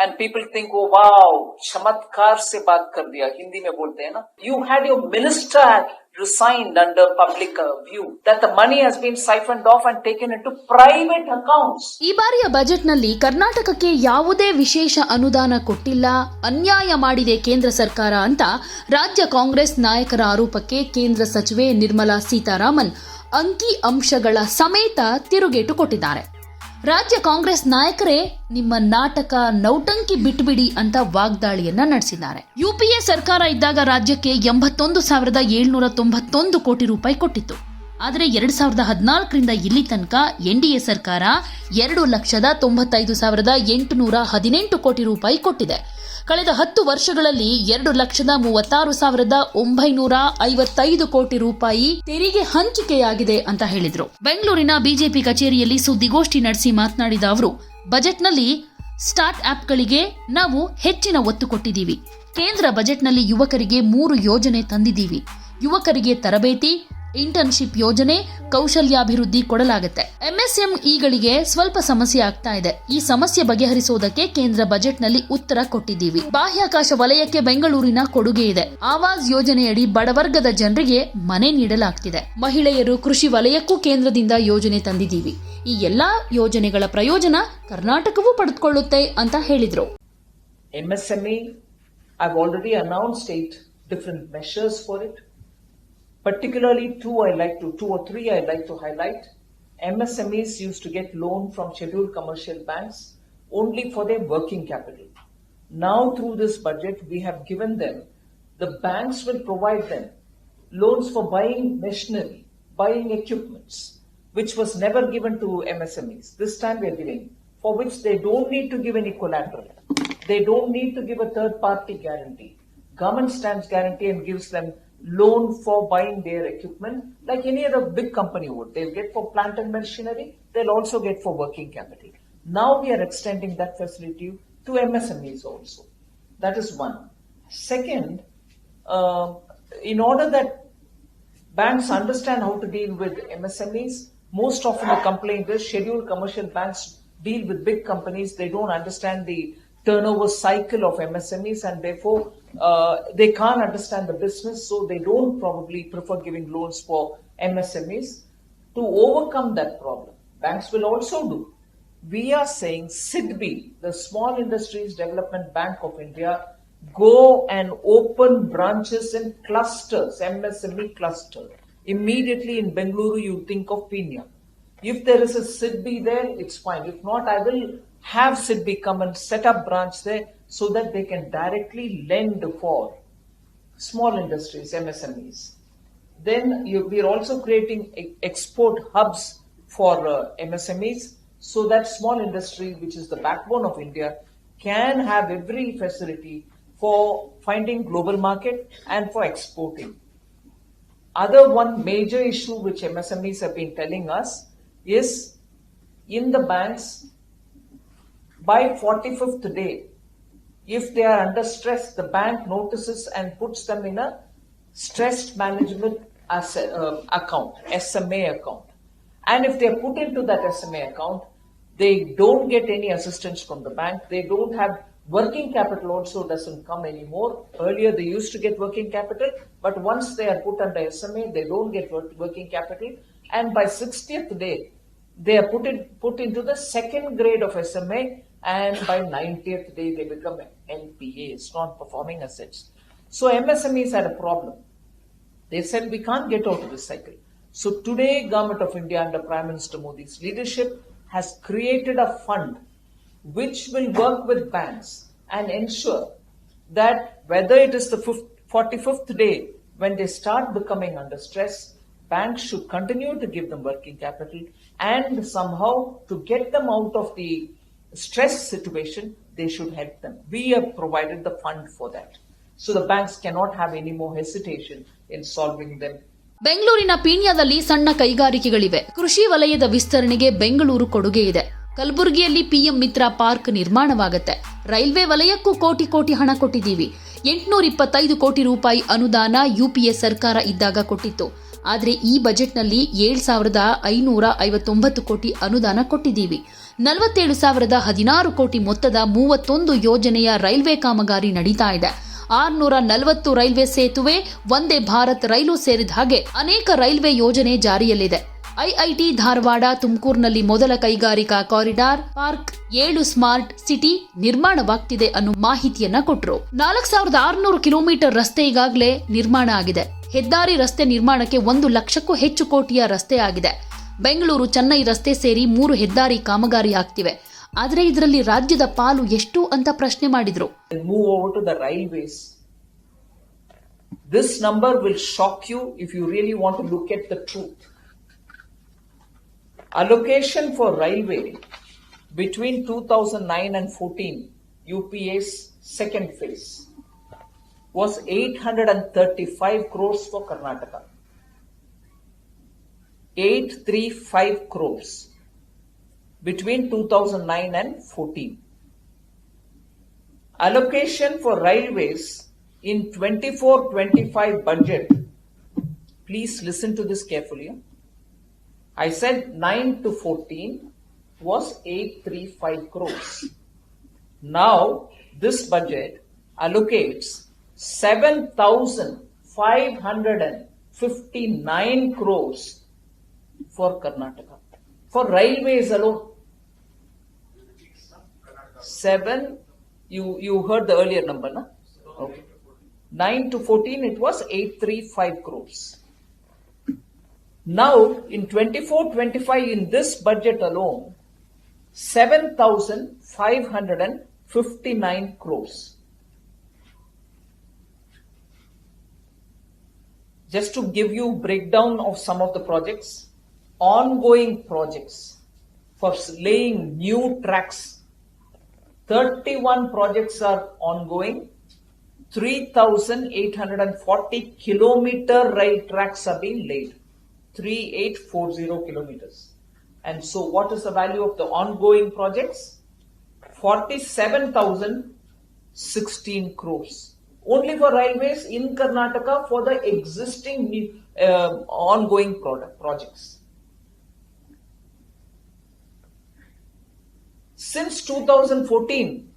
and people think, oh wow, चमत्कार से बात कर दिया हिंदी में बोलते हैं ना You had your minister had resigned under public uh, view that the money has been siphoned off and taken into private accounts. ಈ ಬಾರಿಯ ಬಜೆಟ್ನಲ್ಲಿ ಕರ್ನಾಟಕಕ್ಕೆ ಯಾವುದೇ ವಿಶೇಷ ಅನುದಾನ ಕೊಟ್ಟಿಲ್ಲ ಅನ್ಯಾಯ ಮಾಡಿದೆ ಕೇಂದ್ರ ಸರ್ಕಾರ ಅಂತ ರಾಜ್ಯ ಕಾಂಗ್ರೆಸ್ ನಾಯಕರ ಆರೋಪಕ್ಕೆ ಕೇಂದ್ರ ಸಚಿವೆ ನಿರ್ಮಲಾ ಸೀತಾರಾಮನ್ ಅಂಕಿ ಅಂಶಗಳ ಸಮೇತ ತಿರುಗೇಟು ಕೊಟ್ಟಿದ್ದಾರೆ ರಾಜ್ಯ ಕಾಂಗ್ರೆಸ್ ನಾಯಕರೇ, ನಿಮ್ಮ ನಾಟಕ ನೌಟಂಕಿ ಬಿಟ್ಬಿಡಿ ಅಂತ ವಾಗ್ದಾಳಿಯನ್ನ ನಡೆಸಿದ್ದಾರೆ. ಯುಪಿಎ ಸರ್ಕಾರ ಇದ್ದಾಗ ರಾಜ್ಯಕ್ಕೆ ಎಂಬತ್ತೊಂದು ಸಾವಿರದ ಏಳ್ನೂರ ತೊಂಬತ್ತೊಂದು ಕೋಟಿ ರೂಪಾಯಿ ಕೊಟ್ಟಿತ್ತು. ಆದರೆ ಎರಡು ಸಾವಿರದ ಹದಿನಾಲ್ಕರಿಂದ ಇಲ್ಲಿ ತನಕ ಎನ್ಡಿಎ ಸರ್ಕಾರ ಎರಡು ಲಕ್ಷದ ತೊಂಬತ್ತೈದು ಸಾವಿರದ ಎಂಟುನೂರ ಹದಿನೆಂಟು ಕೋಟಿ ರೂಪಾಯಿ ಕೊಟ್ಟಿದೆ. ಕಳೆದ ಹತ್ತು ವರ್ಷಗಳಲ್ಲಿ ಎರಡು ಲಕ್ಷದ ಮೂವತ್ತಾರು ಸಾವಿರದ ಒಂಬೈನೂರ ಐವತ್ತೈದು ಕೋಟಿ ರೂಪಾಯಿ ತೆರಿಗೆ ಹಂಚಿಕೆಯಾಗಿದೆ ಅಂತ ಹೇಳಿದರು. ಬೆಂಗಳೂರಿನ ಬಿಜೆಪಿ ಕಚೇರಿಯಲ್ಲಿ ಸುದ್ದಿಗೋಷ್ಠಿ ನಡೆಸಿ ಮಾತನಾಡಿದ ಅವರು, ಬಜೆಟ್ನಲ್ಲಿ ಸ್ಟಾರ್ಟ್ ಆಪ್ಗಳಿಗೆ ನಾವು ಹೆಚ್ಚಿನ ಒತ್ತು ಕೊಟ್ಟಿದ್ದೀವಿ. ಕೇಂದ್ರ ಬಜೆಟ್ನಲ್ಲಿ ಯುವಕರಿಗೆ ಮೂರು ಯೋಜನೆ ತಂದಿದ್ದೀವಿ. ಯುವಕರಿಗೆ ತರಬೇತಿ ಇಂಟರ್ನ್ಶಿಪ್ ಯೋಜನೆ ಕೌಶಲ್ಯಾಭಿವೃದ್ಧಿ ಕೊಡಲಾಗುತ್ತೆ. ಎಂಎಸ್ಎಂಇಗಳಿಗೆ ಸ್ವಲ್ಪ ಸಮಸ್ಯೆ ಆಗ್ತಾ ಇದೆ. ಈ ಸಮಸ್ಯೆ ಬಗೆಹರಿಸುವುದಕ್ಕೆ ಕೇಂದ್ರ ಬಜೆಟ್ನಲ್ಲಿ ಉತ್ತರ ಕೊಟ್ಟಿದ್ದೀವಿ. ಬಾಹ್ಯಾಕಾಶ ವಲಯಕ್ಕೆ ಬೆಂಗಳೂರಿನ ಕೊಡುಗೆ ಇದೆ. ಆವಾಸ್ ಯೋಜನೆಯಡಿ ಬಡವರ್ಗದ ಜನರಿಗೆ ಮನೆ ನೀಡಲಾಗ್ತಿದೆ. ಮಹಿಳೆಯರು ಕೃಷಿ ವಲಯಕ್ಕೂ ಕೇಂದ್ರದಿಂದ ಯೋಜನೆ ತಂದಿದ್ದೀವಿ. ಈ ಎಲ್ಲಾ ಯೋಜನೆಗಳ ಪ್ರಯೋಜನ ಕರ್ನಾಟಕವೂ ಪಡೆದುಕೊಳ್ಳುತ್ತೆ ಅಂತ ಹೇಳಿದ್ರು. MSME I already announced eight different measures for it. Particularly two I like to, two or three I'd like to highlight. MSMEs used to get loan from scheduled commercial banks only for their working capital. Now through this budget, we have given them, the banks will provide them loans for buying machinery, buying equipments, which was never given to MSMEs. This time we are giving, for which they don't need to give any collateral. They don't need to give a third party guarantee. Government stands guarantee and gives them loan for buying their equipment like any other big company would. They'll get for plant and machinery, they'll also get for working capital. Now we are extending that facility to MSMEs also. That is one. Second, uh, in order that banks understand how to deal with MSMEs. Most often the complaint is scheduled commercial banks deal with big companies. They don't understand the turnover cycle of MSMEs and therefore uh, they can't understand the business. So they don't probably prefer giving loans for MSMEs. To overcome that problem, banks will also do. We are saying SIDBI, the Small Industries Development Bank of India, go and open branches in clusters, MSME cluster. Immediately in Bengaluru, you think of Pina. If there is a SIDBI there, it's fine. If not, I will have SIDBI come and set up branch there so that they can directly lend for small industries, MSMEs. Then you, we are also creating export hubs for uh, MSMEs so that small industry, which is the backbone of India, can have every facility for finding global market and for exporting. Other one major issue which MSMEs have been telling us is in the banks by 45th day, if they are under stress, the bank notices and puts them in a stressed management asset, uh, account, SMA account. And if they are put into that SMA account, they don't get any assistance from the bank. They don't have working capital also doesn't come anymore. Earlier they used to get working capital, but once they are put under SMA, they don't get working capital. And by 60th day, they are put in, put into the second grade of SMA and by 90th day they become NPAs, non-performing assets. So MSMEs had a problem. They said we can't get out of this cycle. So today, Government of India under Prime Minister Modi's leadership has created a fund which will work with banks and ensure that whether it is the 45th day when they start becoming under stress, banks should continue to give them working capital and somehow to get them out of the stress situation, they should help them. We have provided the fund for that. So the banks cannot have any more hesitation in solving them. ಬೆಂಗಳೂರಿನ ಪೀಣ್ಯದಲ್ಲಿ ಸಣ್ಣ ಕೈಗಾರಿಕೆಗಳಿವೆ. ಕೃಷಿ ವಲಯದ ವಿಸ್ತರಣೆಗೆ ಬೆಂಗಳೂರು ಕೊಡುಗೆ ಇದೆ. ಕಲಬುರಗಿಯಲ್ಲಿ PM Mitra park ನಿರ್ಮಾಣವಾಗುತ್ತೆ. Railway ವಲಯಕ್ಕೂ ಕೋಟಿ ಕೋಟಿ ಹಣ ಕೊಟ್ಟಿದ್ದೀವಿ. ಎಂಟುನೂರ ಇಪ್ಪತ್ತೈದು ಕೋಟಿ ರೂಪಾಯಿ ಅನುದಾನ ಯುಪಿಎ ಸರ್ಕಾರ ಇದ್ದಾಗ ಕೊಟ್ಟಿತ್ತು. ಆದರೆ ಈ ಬಜೆಟ್ನಲ್ಲಿ ಏಳು ಸಾವಿರದ ಐನೂರ ಐವತ್ತೊಂಬತ್ತು ಕೋಟಿ ಅನುದಾನ ಕೊಟ್ಟಿದ್ದೀವಿ. ನಲವತ್ತೇಳು ಸಾವಿರದ ಹದಿನಾರು ಕೋಟಿ ಮೊತ್ತದ ಮೂವತ್ತೊಂದು ಯೋಜನೆಯ ರೈಲ್ವೆ ಕಾಮಗಾರಿ ನಡೀತಾ ಇದೆ. ಆರ್ನೂರ ನಲವತ್ತು ರೈಲ್ವೆ ಸೇತುವೆ, ಒಂದೇ ಭಾರತ್ ರೈಲು ಸೇರಿದ ಹಾಗೆ ಅನೇಕ ರೈಲ್ವೆ ಯೋಜನೆ ಜಾರಿಯಲ್ಲಿದೆ. ಐಐಟಿ ಧಾರವಾಡ, ತುಮಕೂರಿನಲ್ಲಿ ಮೊದಲ ಕೈಗಾರಿಕಾ ಕಾರಿಡಾರ್, ಪಾರ್ಕ್ ಏಳು ಸ್ಮಾರ್ಟ್ ಸಿಟಿ ನಿರ್ಮಾಣವಾಗ್ತಿದೆ ಅನ್ನೋ ಮಾಹಿತಿಯನ್ನ ಕೊಟ್ಟರು ನಾಲ್ಕು ಸಾವಿರದ ಆರುನೂರು ಕಿಲೋಮೀಟರ್ ರಸ್ತೆ ಈಗಾಗಲೇ ನಿರ್ಮಾಣ ಆಗಿದೆ. ಹೆದ್ದಾರಿ ರಸ್ತೆ ನಿರ್ಮಾಣಕ್ಕೆ ಒಂದು ಲಕ್ಷಕ್ಕೂ ಹೆಚ್ಚು ಕೋಟಿಯ ರಸ್ತೆ ಆಗಿದೆ. ಬೆಂಗಳೂರು ಚೆನ್ನೈ ರಸ್ತೆ ಸೇರಿ ಮೂರು ಹೆದ್ದಾರಿ ಕಾಮಗಾರಿ ಆಗ್ತಿವೆ. ಆದರೆ ಇದರಲ್ಲಿ ರಾಜ್ಯದ ಪಾಲು ಎಷ್ಟು ಅಂತ ಪ್ರಶ್ನೆ ಮಾಡಿದ್ರು. Move over to the railways this number will shock you if you really want to look at the truth allocation for railway between two thousand nine and fourteen U P S second phase was eight hundred and thirty five crores for Karnataka 835 crores between 2009 and 14 allocation for railways in 24-25 budget. Please listen to this carefully. I said 9 to 14 was 835 crores. Now this budget allocates 7559 crores for karnataka for railways alone seven. You you heard the earlier number, na? Okay. Nine to fourteen, it was eight three five crores. Now in 24-25 in this budget alone, seven thousand five hundred and fifty-nine crores. Just to give you breakdown of some of the projects, ongoing projects for laying new tracks 31 projects are ongoing. 3,840 kilometer rail tracks are being laid. 3840 kilometers. And so what is the value of the ongoing projects? 47,016 crores. Only for railways in Karnataka for the existing uh, ongoing product, projects. Since 2014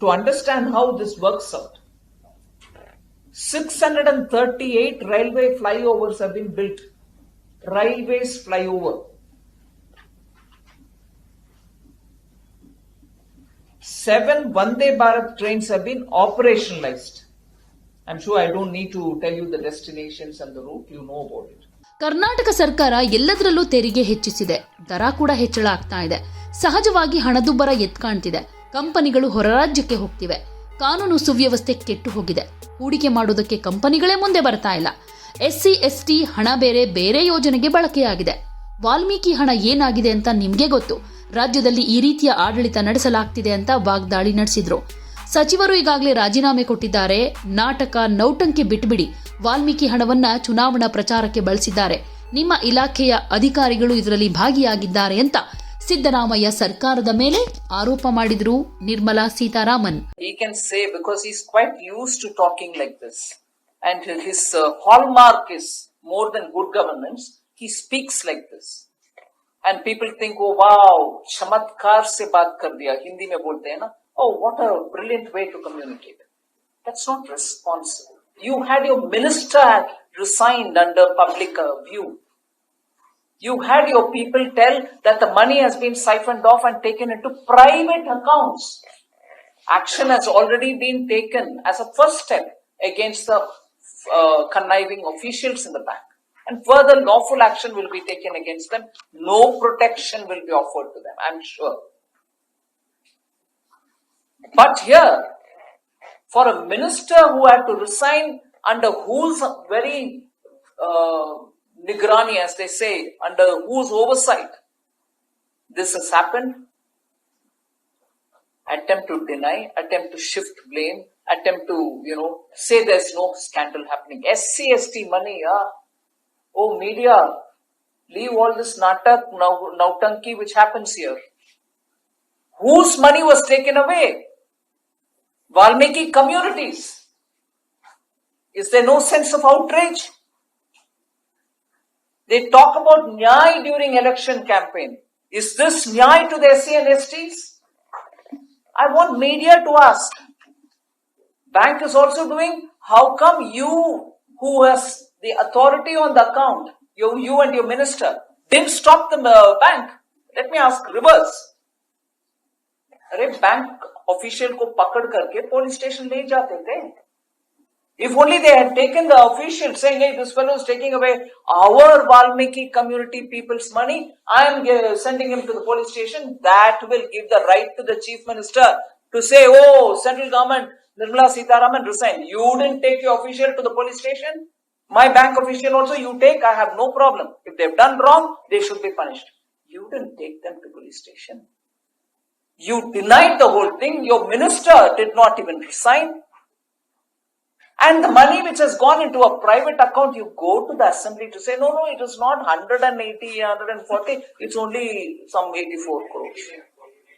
to understand how this works out. 638 railway flyovers have been built. Railways flyover. 7 Vande Bharat trains have been operationalized. I'm sure I don't need to tell you the destinations and the route, you know about it. Karnataka ಸರ್ಕಾರ ಎಲ್ಲದರಲ್ಲೂ ತೆರಿಗೆ ಹೆಚ್ಚಿಸಿದೆ ದರ ಕೂಡ ಹೆಚ್ಚಳ ಆಗ್ತಾ ಇದೆ ಸಹಜವಾಗಿ ಹಣದುಬ್ಬರ ಎತ್ಕಾಣ್ತಿದೆ ಕಂಪನಿಗಳು ಹೊರರಾಜ್ಯಕ್ಕೆ ಹೋಗ್ತಿವೆ. ಕಾನೂನು ಸುವ್ಯವಸ್ಥೆ ಕೆಟ್ಟು ಹೋಗಿದೆ. ಹೂಡಿಕೆ ಮಾಡೋದಕ್ಕೆ ಕಂಪನಿಗಳೇ ಮುಂದೆ ಬರ್ತಾ ಇಲ್ಲ. ಎಸ್ಸಿ, ಎಸ್ಟಿ ಹಣ ಬೇರೆ ಬೇರೆ ಯೋಜನೆಗೆ ಬಳಕೆಯಾಗಿದೆ. ವಾಲ್ಮೀಕಿ ಹಣ ಏನಾಗಿದೆ ಅಂತ ನಿಮಗೆ ಗೊತ್ತು. ರಾಜ್ಯದಲ್ಲಿ ಈ ರೀತಿಯ ಆಡಳಿತ ನಡೆಸಲಾಗ್ತಿದೆ ಅಂತ ವಾಗ್ದಾಳಿ ನಡೆಸಿದ್ರು. ಸಚಿವರು ಈಗಾಗಲೇ ರಾಜೀನಾಮೆ ಕೊಟ್ಟಿದ್ದಾರೆ. ನಾಟಕ, ನೌಟಂಕಿ ಬಿಟ್ಬಿಡಿ. ವಾಲ್ಮೀಕಿ ಹಣವನ್ನ ಚುನಾವಣಾ ಪ್ರಚಾರಕ್ಕೆ ಬಳಸಿದ್ದಾರೆ. ನಿಮ್ಮ ಇಲಾಖೆಯ ಅಧಿಕಾರಿಗಳು ಇದರಲ್ಲಿ ಭಾಗಿಯಾಗಿದ್ದಾರೆ ಅಂತ ಸಿದ್ದರಾಮಯ್ಯ ಸರ್ಕಾರದ ಮೇಲೆ ಆರೋಪ ಮಾಡಿದ್ರು Nirmala Sitharaman he can say because he's quite used to talking like this and his uh, hallmark is more than good governance he speaks like this and people think oh wow chamatkar se baat kar diya hindi mein bolte hain na oh what a brilliant way to communicate that's not responsible you had your minister resigned under public uh, view you had your people tell that the money has been siphoned off and taken into private accounts action has already been taken as a first step against the uh, conniving officials in the bank. And further lawful action will be taken against them. No protection will be offered to them, I'm sure. But here, for a minister who had to resign under whose very uh, nigrani, as they say, under whose oversight this has happened, attempt to deny, attempt to shift blame, attempt to, you know, say there's no scandal happening. SCST money, yeah. Oh, media, leave all this natak, nautanki which happens here. Whose money was taken away? Valmiki communities. Is there no sense of outrage? They talk about Nyai during election campaign. Is this nyai to the SC and STs? I want media to ask. Bank is also doing, how come you, who has the authority on the account, you, you and your minister, didn't stop the uh, bank? Let me ask reverse. अरे bank official को पकड़ करके police station ले जाते थे if only they had taken the official saying, hey, this fellow is taking away our Valmiki community people's money, I am uh, sending him to the police station, that will give the right to the chief minister to say, oh, central government, Nirmala Sitaraman resign. You didn't take your official to the police station. My bank official also you take, I have no problem. If they've done wrong, they should be punished. You didn't take them to police station. You denied the whole thing. Your minister did not even resign. And the money which has gone into a private account, you go to the assembly to say, no, no, it is not 180, 140, it's only some 84 crores.